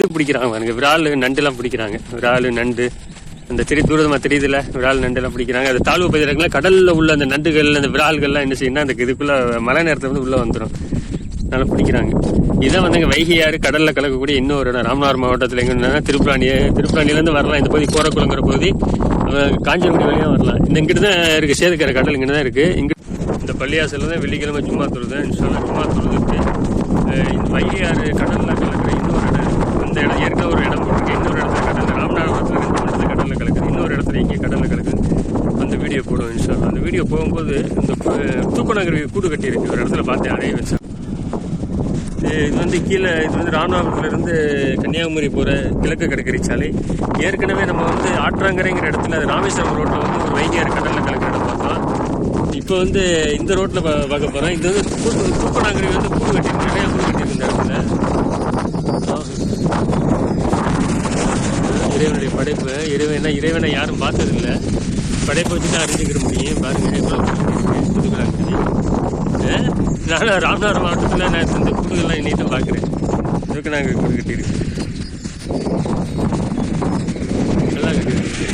இது பிடிக்கிறாங்க பாருங்க. விரால் நண்டுலாம் பிடிக்கிறாங்க. விரால் நண்டு. அந்த திரி தூரமா தெரியுதுல விரால் நண்டுலாம் பிடிக்கிறாங்க. அது தாழ்வு பகுதியில் கடல்ல உள்ள அந்த நண்டுகள் அந்த விரால்கள்லாம் என்ன செய்யணும் அந்த இதுக்குள்ள மழை நேரத்துல வந்து உள்ள வந்துடும் நல்லா பிடிக்கிறாங்க. இதான் வந்து இங்க வைகையாறு கடல்ல கலக்கக்கூடிய இன்னொரு இடம். ராமநாதர் மாவட்டத்தில் எங்கன்னா திருப்புராணி திருப்புராணிலேருந்து வரலாம். இந்த பகுதி கோரக்குளங்கிற பகுதி அஹ் காஞ்சிபுரம் வரலாம். இந்த இங்கிட்டு தான் இருக்கு. சேதுக்கிற கடல் இங்கிட்டு தான் இருக்கு. இங்க இந்த பள்ளியாசல தான் வெள்ளிக்கிழமை சும்மா தொழுது இன்ஷால்லா சும்மா தொழுது இந்த வைகையாறு கடல்ல கலக்க இந்த இடம் ஏற்கனவே ஒரு இடம் போட்டிருக்கு இன்னொரு இடத்துல கடல்ல ராமநாதபுரத்தில் இன்னொரு இடத்துல கடலில் கிடக்குது இன்னொரு இடத்துல இங்கே கடலில் கலக்குது அந்த வீடியோ போடுவோம் இன்ஷால்லா அந்த வீடியோ போகும்போது இந்த தூக்கணங்கருவி கூடு கட்டியிருக்கு. ஒரு இடத்துல பார்த்தேன் அடைய வச்சேன் இது வந்து கீழே இது வந்து ராமநாதபுரத்துலேருந்து கன்னியாகுமரி போகிற கிழக்கு கடற்கரை சாலை. ஏற்கனவே நம்ம வந்து ஆற்றாங்கரைங்கிற இடத்துல அது ராமேஸ்வரம் ரோட்டில் வந்து ஒரு வைகையாறு கடலில் கலக்கிற இடம் பார்த்தோம். இப்போ வந்து இந்த ரோட்டில் பார்க்க போகிறோம் இது வந்து தூக்கணாங்கரை வந்து கூடு கட்டி நிறையா கூடு கட்டியிருக்கு இந்த இடத்துல. இறைவனுடைய படைப்பு இறைவனா இறைவனை யாரும் பார்த்ததில்ல படைப்பை வச்சு தான் அறிஞ்சிக்கிற முடியும் பாருங்க எவ்வளவு புதுக்கலாங்குடி நானும் மாவட்டத்தில் நான் இந்த கூடுதலாம் இன்னைக்கு தான் பார்க்குறேன் இதுக்கு நாங்கள் கூடு கட்டியிருக்கு நல்லா கட்டியிருக்கு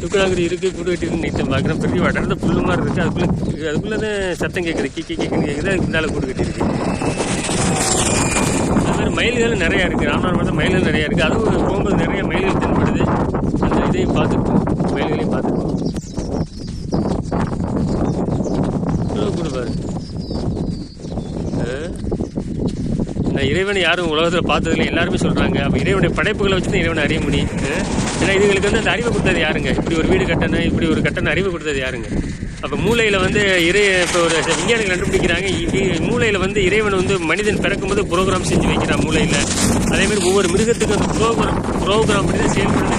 துக்குனாங்குடி இருக்கு கூடு கட்டியிருக்கு இன்னைக்கு தான் பார்க்குறேன் பெரிய வடர்ந்த புல்லு மாதிரி இருக்குது அதுக்குள்ளே அதுக்குள்ளே தான் சத்தம் கேட்குது கி கி கிக்குன்னு கேட்குது அதுக்கு மேலே கூடு கட்டியிருக்கு அது மாதிரி மயில்கள் நிறையா இருக்குது ராமநாதபுரம் மாவட்டம் மயில்கள் நிறையா இருக்குது அதுவும் போகும்போது நிறைய மயில்கள் தென்படுது. அந்த இதையும் பார்த்துருக்கோம் மயில்களையும் பார்த்துருக்கோம் எவ்வளவு கூட பாரு. நான் இறைவனை யாரும் உலகத்தில் பார்த்ததில்ல. எல்லாருமே சொல்கிறாங்க அப்போ இறைவனுடைய படைப்புகளை வச்சு தான் இறைவனை அறிய முடியும். ஏன்னா இதுங்களுக்கு வந்து அந்த அறிவை கொடுத்தது யாருங்க? இப்படி ஒரு வீடு கட்டணும் இப்படி ஒரு கட்டணம் அறிவு கொடுத்தது யாருங்க? அப்போ மூளையில் வந்து இறை இப்போ ஒரு விஞ்ஞானிகள் கண்டுபிடிக்கிறாங்க மூளையில் வந்து இறைவன் வந்து மனிதன் பிறக்கும்போது ப்ரோக்ராம் செஞ்சு வைக்கிறான் மூளையில். அதே மாதிரி ஒவ்வொரு மிருகத்துக்கும் அந்த ப்ரோக்ராம் ப்ரோக்ராம் பண்ணி தான் செயல்படுறது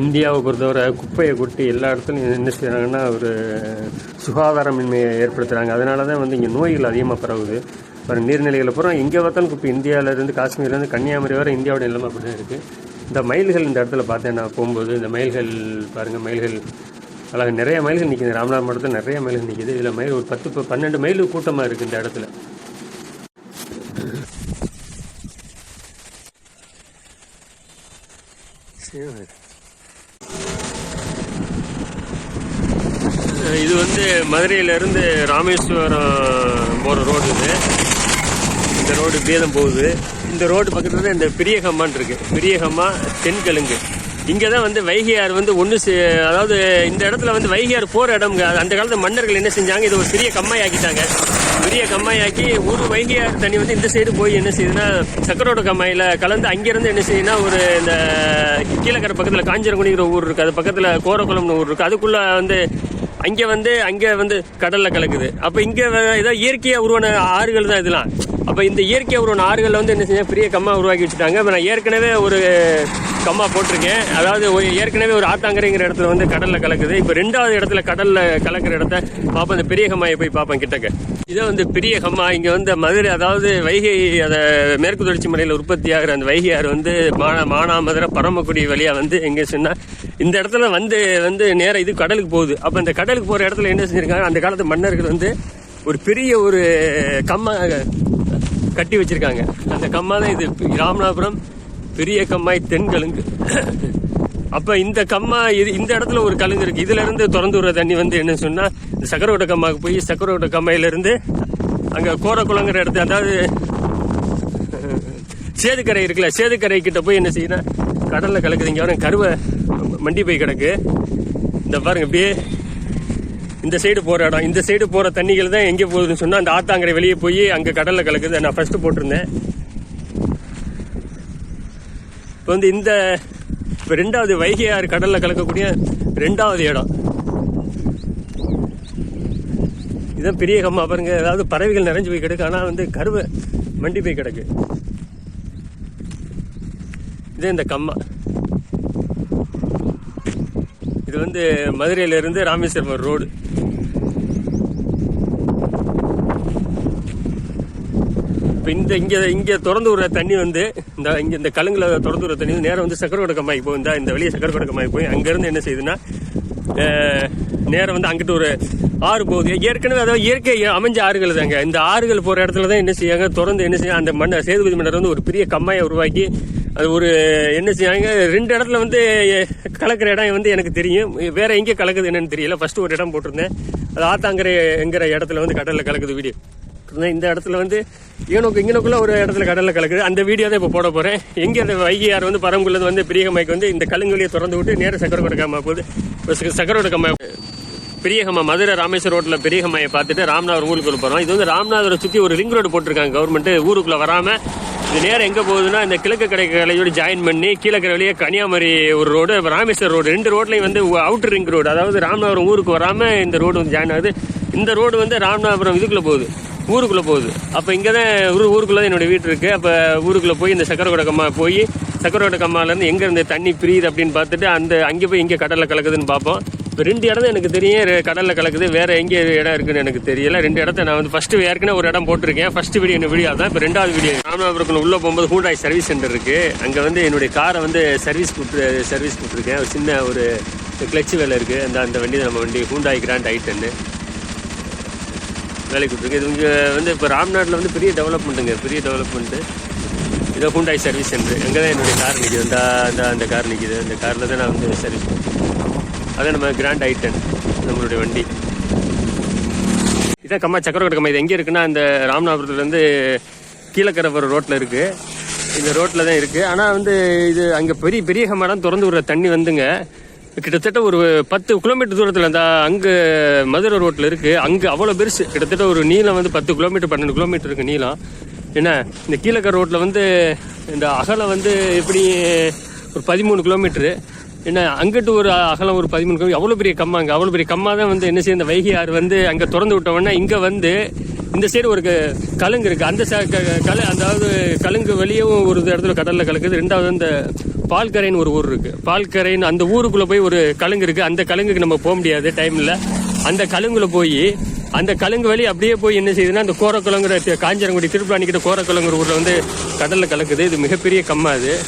இந்தியாவை பொறுத்தவரை குப்பையை கொட்டி எல்லா இடத்துலையும் என்ன செய்கிறாங்கன்னா ஒரு சுகாதாரமின்மையை ஏற்படுத்துகிறாங்க அதனால தான் வந்து இங்கே நோய்கள் அதிகமாக பரவுது. பாருங்க நீர்நிலைகள் அப்புறம் எங்கே பார்த்தாலும் குப்பை இந்தியாவிலேருந்து காஷ்மீர்லேருந்து கன்னியாகுமரி வரை இந்தியாவோட நிலைமை அப்படி தான் இருக்குது இந்த மயில்கள் இந்த இடத்துல பார்த்தேன் நான் போகும்போது இந்த மயில்கள் பாருங்கள் மயில்கள் அழகாக நிறைய மயில்கள் நிற்கிது ராமநாதபுரம் மாவட்டத்தில் நிறைய மயில்கள் நிற்கிது இதில் மயில் ஒரு பத்து பன்னெண்டு மயில் கூட்டமாக இருக்குது இந்த இடத்துல. சரி இது வந்து மதுரையிலேருந்து ராமேஸ்வரம் போகிற ரோடு இது. இந்த ரோடு பேதம் போகுது. இந்த ரோடு பக்கத்தில் தான் இந்த பிரியகம்மான் இருக்கு. பிரியகம்மா தென்கிழங்கு இங்கே தான் வந்து வைகையார் வந்து ஒன்று அதாவது இந்த இடத்துல வந்து வைகையார் போகிற இடம் அந்த காலத்து மன்னர்கள் என்ன செஞ்சாங்க? இது ஒரு சிறிய கம்மாயாக்கிட்டாங்க. பெரிய கம்மாய் ஆக்கி ஒரு வைகையார் தண்ணி வந்து இந்த சைடு போய் என்ன செய்யுதுன்னா சக்கரோட கம்மாயில் கலந்து அங்கேருந்து என்ன செய்யுதுன்னா ஒரு இந்த கீழக்கரை பக்கத்தில் காஞ்சிரங்குடிங்கிற ஊர் இருக்குது அது பக்கத்தில் கோரக்குளம்னு ஊர் இருக்குது அதுக்குள்ளே வந்து அங்கே வந்து அங்கே வந்து கடல்ல கலக்குது. அப்போ இங்கே ஏதோ இயற்கையாக உருவான ஆறுகள் தான் இதெல்லாம். அப்போ இந்த இயற்கை உருவான ஆறுகளில் வந்து என்ன செஞ்சா பெரிய கம்மா உருவாக்கி வச்சுட்டாங்க. இப்போ நான் ஏற்கனவே ஒரு கம்மா போட்டிருக்கேன். அதாவது ஒரு ஏற்கனவே ஒரு ஆத்தாங்கரைங்கிற இடத்துல வந்து கடல்ல கலக்குது. இப்போ ரெண்டாவது இடத்துல கடல்ல கலக்கிற இடத்த பார்ப்போம் இந்த பெரிய கம்மாயை போய் பார்ப்பேன் கிட்டக்க. இதை வந்து பெரிய கம்மா. இங்கே வந்து மதுரை அதாவது வைகை அதை மேற்கு தொடர்ச்சி மலையில் உற்பத்தி ஆகிற அந்த வைகை ஆறு வந்து மானா மானாமதுரை பரமக்குடி வழியாக வந்து எங்கே சொன்னால் இந்த இடத்துல வந்து வந்து நேராக இது கடலுக்கு போகுது. அப்போ இந்த கடலுக்கு போகிற இடத்துல என்ன செஞ்சிருக்காங்க? அந்த காலத்து மன்னர்கள் வந்து ஒரு பெரிய ஒரு கம்மா கட்டி வச்சிருக்காங்க. அந்த கம்மா தான் இது. ராமநாதபுரம் பெரிய கம்மாய் தென்கலுங்கு. அப்ப இந்த கம்மா இது இந்த இடத்துல ஒரு கலுங்கு இருக்கு. இதுல இருந்து திறந்து விடுற தண்ணி வந்து என்ன சொன்னா இந்த சக்கரோட கம்மாவுக்கு போய் சக்கரோட கம்மாயில இருந்து அங்க கோரக்குளங்கிற இடத்துல அதாவது சேதுக்கரை இருக்குல்ல சேதுக்கரை கிட்ட போய் என்ன செய்யணும் கடல்ல கலக்குது. இங்க கருவை மண்டி போய் கிடக்கு. இந்த பாருங்க அப்படியே இந்த சைடு போற இடம். இந்த சைடு போற தண்ணிகள் தான் எங்கே போகுதுன்னு சொன்னா அந்த ஆத்தாங்கரை வெளியே போய் அங்க கடல்ல கலக்குது. நான் ஃபர்ஸ்ட் போட்டிருந்தேன். இப்போ வந்து இந்த இப்போ ரெண்டாவது வைகை ஆறு கலக்கக்கூடிய ரெண்டாவது இடம். இதான் பெரிய கம்மா. பாருங்க அதாவது பறவைகள் நிறைஞ்சு போய் கிடக்கு. ஆனால் வந்து கருவை மண்டி போய் கிடக்கு. இதே இந்த கம்மா. இது வந்து மதுரையிலேருந்து ராமேஸ்வரம் ரோடு. இப்போ இந்த இங்கே இங்கே திறந்து விடுற தண்ணி வந்து இந்த இங்கே இந்த கலங்கில் திறந்து விடுற தண்ணி வந்து நேரம் வந்து சக்கரவட கம்மாய்க்கு போய் இந்த இந்த வெளியே சக்கரவட கம்மாய்க்கு போய் அங்கேருந்து என்ன செய்யுதுன்னா நேரம் வந்து அங்கிட்டு ஒரு ஆறு போகுது. ஏற்கனவே அதாவது இயற்கை அமைஞ்ச ஆறுகள் தாங்க. இந்த ஆறுகள் போகிற இடத்துல தான் என்ன செய்யாங்க திறந்து என்ன செய்ய அந்த மண்ணை சேதுபதி மன்னர் வந்து ஒரு பெரிய கம்மாயை உருவாக்கி அது ஒரு என்ன செய்யாங்க ரெண்டு இடத்துல வந்து கலக்கிற இடம் வந்து எனக்கு தெரியும். வேற எங்கே கலக்குது என்னன்னு தெரியல. ஃபர்ஸ்ட் ஒரு இடம் போட்டிருந்தேன். அது ஆத்தாங்கரை என்கிற இடத்துல வந்து கடலில் கலக்குது வீடியோ. பார்த்துருந்தேன் இந்த இடத்துல வந்து ஈனோக்கு இங்கனக்குள்ள ஒரு இடத்துல கடலில் கலக்குது. அந்த வீடியோ தான் இப்போ போட போகிறேன் எங்கே அந்த வைகையார் வந்து பரம்புள்ளது வந்து பிரியகமாய்க்கு வந்து இந்த கலுங்கொலியை திறந்து விட்டு நேர சக்கரவட கம்மா போகுது இப்ப கம்மா பெரியகம்மா மதுரை ராமேஸ்வரம் ரோட்டில் பெரியகம்மாயை பார்த்துட்டு ராமநாதர் ஊருக்குள்ள போகிறோம் இது வந்து ராமநாதரை சுற்றி ஒரு ரிங் ரோடு போட்டிருக்காங்க கவர்மெண்ட் ஊருக்குள்ளே வராமல் இது நேரம் எங்கே போகுதுன்னா இந்த கிழக்கு கடை கலையோடு ஜாயின் பண்ணி கீழக்கரை வழியே கன்னியாகுமரி ஒரு ரோடு ராமேஸ்வரம் ரோடு. ரெண்டு ரோட்லையும் வந்து அவுட்டர் ரிங் ரோடு அதாவது ராமநாதபுரம் ஊருக்கு வராம இந்த ரோடு வந்து ஜாயின் ஆகுது. இந்த ரோடு வந்து ராமநாதபுரம் இதுக்குள்ளே போகுது. ஊருக்குள்ளே போகுது. அப்போ இங்கே தான் ஊர் ஊருக்குள்ளே தான் என்னுடைய வீடு இருக்குது அப்போ ஊருக்குள்ளே போய் இந்த சக்கரகோட கம்மா போய் சக்கரகோட கம்மாலேருந்து இருந்து எங்க தண்ணி பிரியுது அப்படின்னு பார்த்துட்டு அந்த அங்கே போய் இங்கே கடலில் கலக்குதுன்னு பார்ப்போம். இப்போ ரெண்டு இடம் தான் எனக்கு தெரியும். கடலில் கலக்குது. வேறு எங்கே இடம் இருக்குன்னு எனக்கு தெரியல. ரெண்டு இடத்த நான் வந்து ஃபஸ்ட்டு ஏற்கனவே ஒரு இடம் போட்டிருக்கேன். ஃபஸ்ட்டு வீடியோ என்ன வீடியோ தான் இப்போ ரெண்டாவது வீடியோ ராமநாதபுரத்தில் உள்ளே போகும்போது ஹூண்டாய் சர்வீஸ் சென்டர் இருக்குது அங்கே வந்து என்னுடைய காரை வந்து சர்வீஸ் கொடுத்து சர்வீஸ் கொடுத்துருக்கேன். ஒரு சின்ன ஒரு கிளச் வேலை இருக்குது அந்த அந்த வண்டி நம்ம வண்டி ஹூண்டாய் கிராண்ட் ஐட்டன்னு வேலை கொடுத்துருக்கு. இது இங்கே வந்து இப்போ ராம்நாட்டில் வந்து பெரிய டெவலப்மெண்ட்டுங்க பெரிய டெவலப்மெண்ட்டு இதோ ஹூண்டாய் சர்வீஸ் சென்டர் அங்கே தான் என்னுடைய கார் நிற்கிது அந்த அந்த அந்த கார் நிற்கிது அந்த காரில் தான் நான் வந்து சர்வீஸ் அதான் நம்ம கிராண்ட் ஐட்டன் நம்மளுடைய வண்டி. இதான் கம்மா சக்கரவட்ட கம்மா இது எங்கே இருக்குன்னா அந்த ராமநாதபுரத்துலேருந்து கீழக்கரை போகிற ரோட்டில் இருக்குது இந்த ரோட்டில் தான் இருக்குது ஆனால் வந்து இது அங்கே பெரிய பெரிய கம்மாடம் திறந்து விடுற தண்ணி வந்துங்க. கிட்டத்தட்ட ஒரு பத்து கிலோமீட்டர் தூரத்தில் அந்த அங்கே மதுரை ரோட்டில் இருக்குது அங்கே அவ்வளோ பெருசு. கிட்டத்தட்ட ஒரு நீளம் வந்து பத்து கிலோமீட்டர் பன்னெண்டு கிலோமீட்டர் இருக்குது நீளம். என்ன? இந்த கீழக்கரை ரோட்டில் வந்து இந்த அகலம் வந்து எப்படி ஒரு பதிமூணு கிலோமீட்டரு. என்ன? அங்கிட்டு ஒரு அகலம் ஒரு பதிமூணு கிலோமீட்டர் அவ்வளோ பெரிய கம்மா அங்கே. அவ்வளோ பெரிய கம்மா தான் வந்து என்ன செய்ய இந்த வைகை ஆறு வந்து அங்கே திறந்து விட்ட இங்கே வந்து இந்த சைடு ஒரு க- கலுங்கு இருக்குது அந்த ச- அதாவது கலுங்கு வெளியவும் ஒரு இடத்துல கடலில் கலக்குது. ரெண்டாவது இந்த பால்கரைன்னு ஒரு ஊர் இருக்கு. பால்கரைன்னு அந்த ஊருக்குள்ள போய் ஒரு கலுங்கு இருக்கு. அந்த கலுங்குக்கு நம்ம போக முடியாது டைமில் அந்த கலுங்குல போய் அந்த கலுங்கு வழி அப்படியே போய் என்ன செய்யுதுன்னா அந்த கோரக்குளங்குற தி- காஞ்சிரங்குடி திருப்பலாணி கிட்ட கோரக்குளங்கிற ஊர்ல வந்து கடல்ல கலக்குது. இது மிகப்பெரிய கம்மா அது.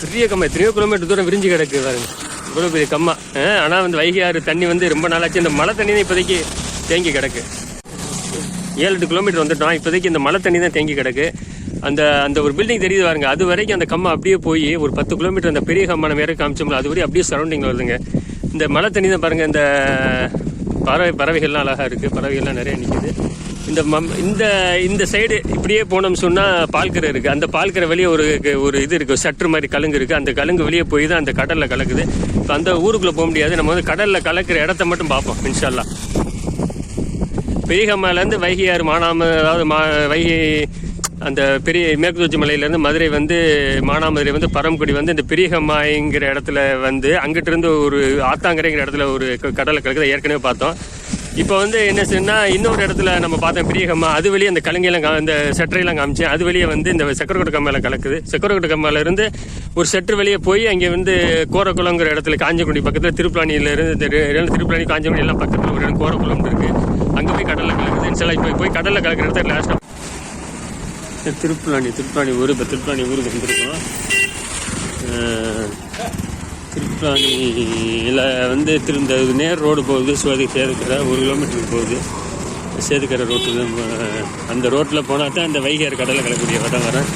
பெரிய கம்மா. எத்தனையோ கிலோமீட்டர் தூரம் விரிஞ்சு கிடக்கு பாருங்க. இவ்வளோ பெரிய கம்மா. ஆனால் வந்து வைகை ஆறு தண்ணி வந்து ரொம்ப நாளாச்சு. இந்த மழை தண்ணி தான் இப்போதைக்கு தேங்கி கிடக்கு. ஏழு எட்டு கிலோமீட்டர் வந்துட்டோம். இப்போதைக்கு இந்த மழை தண்ணி தான் தேங்கி கிடக்கு. அந்த அந்த ஒரு பில்டிங் தெரியுது பாருங்க. அது வரைக்கும் அந்த கம்மை அப்படியே போய் ஒரு பத்து கிலோமீட்டர் அந்த பெரிய கம்மான மேலே காமிச்சோம்ல அது வரையும் அப்படியே சரௌண்டிங் வருதுங்க. இந்த மழை தண்ணி தான் பாருங்க இந்த பறவை பறவைகள்லாம் அழகா இருக்கு. பறவைகள்லாம் நிறைய நிற்கிது இந்த மம் இந்த இந்த சைடு இப்படியே போனோம்னு சொன்னால் பால்கரை இருக்குது அந்த பால்கரை வெளியே ஒரு ஒரு இது இருக்குது சற்று மாதிரி கலுங்கு இருக்குது அந்த கலுங்கு வெளியே போய் தான் அந்த கடலில் கலக்குது. இப்போ அந்த ஊருக்குள்ளே போக முடியாது. நம்ம வந்து கடலில் கலக்கிற இடத்த மட்டும் பார்ப்போம் இன்ஷால்லா பெரியகம்மாலேருந்து வைகை ஆறு மானாம அதாவது மா வைகை அந்த பெரிய மேற்கு தொடர்ச்சி மலையிலேருந்து மதுரை வந்து மானாமதுரை வந்து பரம்குடி வந்து இந்த பெரியகம்மாய்ங்கிற இடத்துல வந்து அங்கிட்டிருந்து ஒரு ஆத்தாங்கரைங்கிற இடத்துல ஒரு க- கடலை கலக்குதை ஏற்கனவே பார்த்தோம். இப்போ வந்து என்ன செய்யணும்னா இன்னொரு இடத்துல நம்ம பார்த்தோம் பெரியகம்மா அது வெளியே அந்த கலங்கையெல்லாம் கா- இந்த செட்டரையெல்லாம் காமிச்சேன் அது வெளியே வந்து இந்த சக்கரக்கோட்டை கம்மால கலக்குது. சக்கரக்கோட்டை கம்மையிலேருந்து ஒரு செட்டு வெளியே போய் அங்கே வந்து கோரக்குளங்கிற இடத்துல காஞ்சக்குடி பக்கத்தில் திருப்பலானியில இருந்து இந்த திருப்பலானி எல்லாம் பக்கத்தில் ஒரு இடம் கோரக்குளம் இருக்குது அங்கே போய் கடலில் கலக்குது. சில இப்போ போய் கடலில் கலக்கிற இடத்துல லாஸ்ட்டாக திருப்பலாணி திருப்பலாணி ஊர் இப்போ திருப்பலாணி ஊருக்கு வந்திருக்கோம். திருப்பலாணியில் வந்து திருந்த நேர் ரோடு போகுது சுவாதி சேதுக்கரை ஒரு கிலோமீட்டருக்கு போகுது. சேதுக்கரை ரோட்டு தான் போ- அந்த ரோட்டில் போனால் தான் இந்த வைகையார் கடலில் கிடக்கூடிய இடம் வரேன்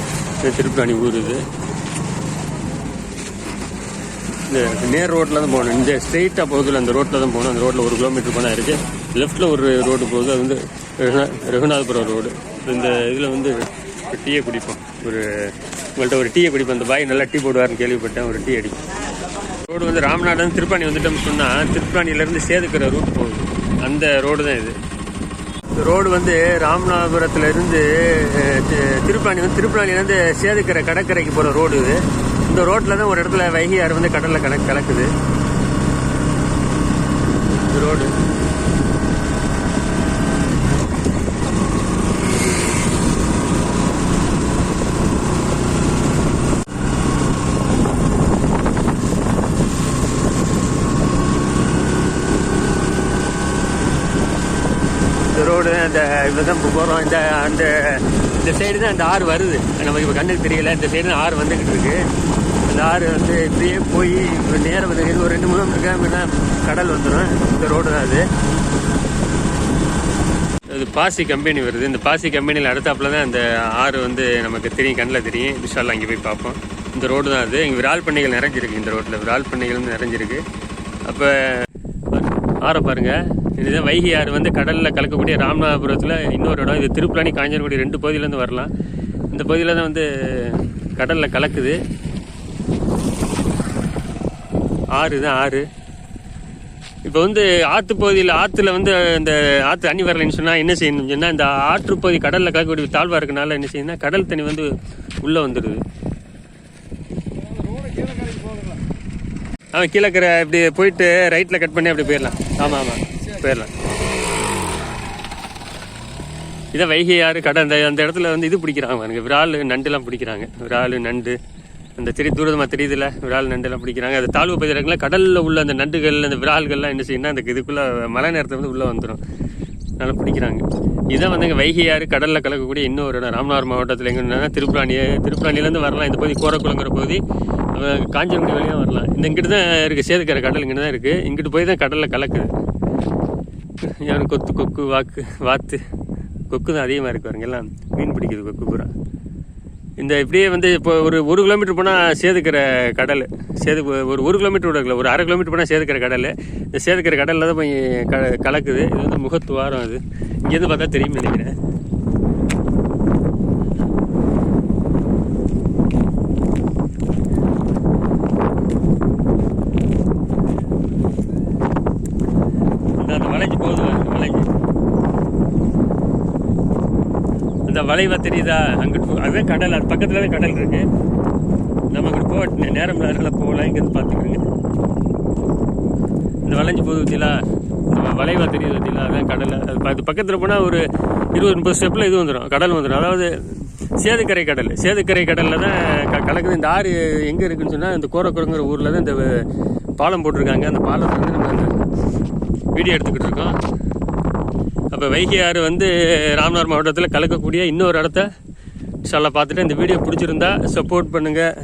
திருப்பலாணி ஊர் இது. இந்த நேர் ரோட்டில் தான் போகணும். இந்த ஸ்ட்ரெயிட்டாக போகுதுல அந்த ரோட்டில் தான் போகணும். அந்த ரோட்டில் ஒரு கிலோமீட்டர் போனால் இருக்குது லெஃப்ட்டில் ஒரு ரோடு போகுது அது வந்து ரகுநா- ரகுநாதபுரம் ரோடு இந்த இதில் வந்து ஒரு டீயை குடிப்போம். ஒரு உங்கள்கிட்ட ஒரு டீயை குடிப்போம். அந்த பாய் நல்லா டீ போடுவார்னு கேள்விப்பட்டேன். ஒரு டீ அடிப்போம். ரோடு வந்து ராமநாடன் திருப்பாணி வந்துட்டோம்னு சொன்னால் திருப்பாணியிலேருந்து சேதுக்கிற ரூட் போகுது. அந்த ரோடு தான் இது. இந்த ரோடு வந்து ராமநாதபுரத்துலேருந்து திருப்பாணி வந்து திருப்பாணிலேருந்து சேதுக்கிற கடற்கரைக்கு போகிற ரோடு இது. இந்த ரோட்டில் தான் ஒரு இடத்துல வைகை ஆறு வந்து கடலில் கணக்கு கலக்குது. இந்த ரோடு இவ்வளோ தான் இப்போ போகிறோம் இந்த அந்த இந்த சைடு தான் அந்த ஆறு வருது. நமக்கு இப்போ கண்ணுக்கு தெரியல. இந்த சைடு தான் ஆறு வந்துக்கிட்டு இருக்கு. அந்த ஆறு வந்து இப்படியே போய் இப்போ நேரம் வந்து ஒரு ரெண்டு மூணு கிலோமீட்டர் கடல் வந்துடும் இந்த ரோடு தான் அது. இது பாசி கம்பெனி வருது. இந்த பாசி கம்பெனியில் அடுத்தாப்புல தான் அந்த ஆறு வந்து நமக்கு தெரியும் கண்ணில் தெரியும். விஷால் அங்கே போய் பார்ப்போம். இந்த ரோடு தான் அது. இங்கே விரால் பண்ணைகள் நிறைஞ்சிருக்கு. இந்த ரோட்டில் விரால் பண்ணைகள் நிறைஞ்சிருக்கு. அப்போ ஆறை பாருங்கள் இதுதான் வைகை ஆறு வந்து கடலில் கலக்கக்கூடிய ராமநாதபுரத்தில் இன்னொரு இடம். இது திருப்பலானி காஞ்சனகுடி ரெண்டு பகுதியிலேருந்து வரலாம். இந்த பகுதியில் தான் வந்து கடலில் கலக்குது. ஆறு தான் ஆறு. இப்போ வந்து ஆற்று பகுதியில் ஆற்றுல வந்து இந்த ஆற்று தண்ணி வரலைன்னு சொன்னால் என்ன செய்யணும்னு சொன்னால் இந்த ஆற்று பகுதி கடலில் கலக்கக்கூடிய தாழ்வாக இருக்கனால என்ன செய்யணும்னா கடல் தண்ணி வந்து உள்ளே வந்துடுது அவன் கீழே இருக்கிற இப்படி போயிட்டு ரைட்டில் கட் பண்ணி அப்படி போயிடலாம். ஆமாம் ஆமாம் போயிடலாம் இதை வைகை ஆறு கடை அந்த அந்த இடத்துல வந்து இது பிடிக்கிறாங்க பாருங்க. விரால் நண்டுலாம் பிடிக்கிறாங்க. விரால் நண்டு அந்த தெரிய தூரமாக தெரியுதுல விரால் நண்டுலாம் பிடிக்கிறாங்க. அது தாழ்வு பகுதியில் கடலில் உள்ள அந்த நண்டுகள் அந்த விரால்கள்லாம் என்ன செய்யணும்னா அந்த இதுக்குள்ளே மழை நேரத்தில் வந்து உள்ளே வந்துடும் நல்லா பிடிக்கிறாங்க. இதான் வந்து வைகை ஆறு கடலில் கலக்கக்கூடிய இன்னொரு இடம் ராமநாதர் மாவட்டத்தில் எங்கன்னா திருப்புராணி திருப்புராணிலேருந்து வரலாம். இந்த பகுதி கோரக்குளங்கிற பகுதி அஹ் காஞ்சிபுரம் வழியாக வரலாம். இந்த இங்கிட்டு தான் இருக்குது சேதுக்கரை கடல் இங்கிட்டு தான் இருக்குது இங்கிட்டு போய் தான் கடலில் கலக்குது. யாரும் கொத்து கொக்கு வாக்கு வாத்து கொக்கு தான் அதிகமாக இருக்கு பாருங்க எல்லாம் மீன் பிடிக்குது கொக்கு பூரா. இந்த இப்படியே வந்து இப்போ ஒரு ஒரு கிலோமீட்டர் போனால் சேதுக்கிற கடல் சேது ஒரு ஒரு கிலோமீட்டர் கூட ஒரு அரை கிலோமீட்டர் போனால் சேதுக்கிற கடல். இந்த சேதுக்கிற கடலில் தான் போய் க கலக்குது. இது வந்து முகத்துவாரம் அது. இங்கேருந்து பார்த்தா தெரியும் நினைக்கிறேன் இந்த அந்த வளைஞ்சு போகுது பாருங்க, வளைஞ்சு அந்த வளைவா தெரியுதா? அங்கிட்டு போ- அதுதான் கடல் அது பக்கத்தில் தான் கடல் இருக்கு. நம்ம அங்கிட்டு போக நேரம் இல்லாதனால போகலாம் இங்கேருந்து பார்த்துக்கிறோங்க இந்த வளைஞ்சு போகுது பார்த்தீங்களா இந்த வளைவா தெரியுது பார்த்தீங்களா அதான் கடல். அது ப- அது பக்கத்தில் போனால் ஒரு இருபது முப்பது ஸ்டெப்பில் இது வந்துடும் கடல் வந்துடும் அதாவது சேதுக்கரை கடல். சேதுக்கரை கடலில் தான் க கலக்குது. இந்த ஆறு எங்கே இருக்குன்னு சொன்னால் இந்த கோரக்குரங்கிற ஊரில் தான் இந்த பாலம் போட்டிருக்காங்க. அந்த பாலத்தை வந்து நம்ம அந்த வீடியோ எடுத்துக்கிட்டு இருக்கோம். அப்போ வைகை ஆறு வந்து ராமநாதர் மாவட்டத்தில் கலக்கக்கூடிய இன்னொரு இடத்த சொல்ல பார்த்துட்டு இந்த வீடியோ பிடிச்சிருந்தா சப்போர்ட் பண்ணுங்கள்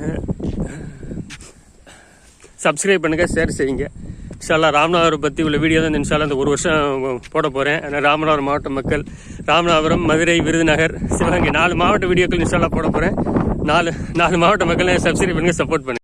சப்ஸ்கிரைப் பண்ணுங்கள் ஷேர் செய்யுங்க. இன்ஷால்லா ராமநாதபுரம் பற்றி உள்ள வீடியோ தான் இன்ஷால்லா இந்த ஒரு வருஷம் போட போகிறேன் ராமநாதபுரம் மாவட்ட மக்கள் ராமநாதபுரம் மதுரை விருதுநகர் சிவகங்கை நாலு மாவட்ட வீடியோக்கள் இன்ஷால்லா போட போகிறேன் நாலு நாலு மாவட்ட மக்கள் சப்ஸ்கிரைப் பண்ணுங்கள் சப்போர்ட் பண்ணுங்கள்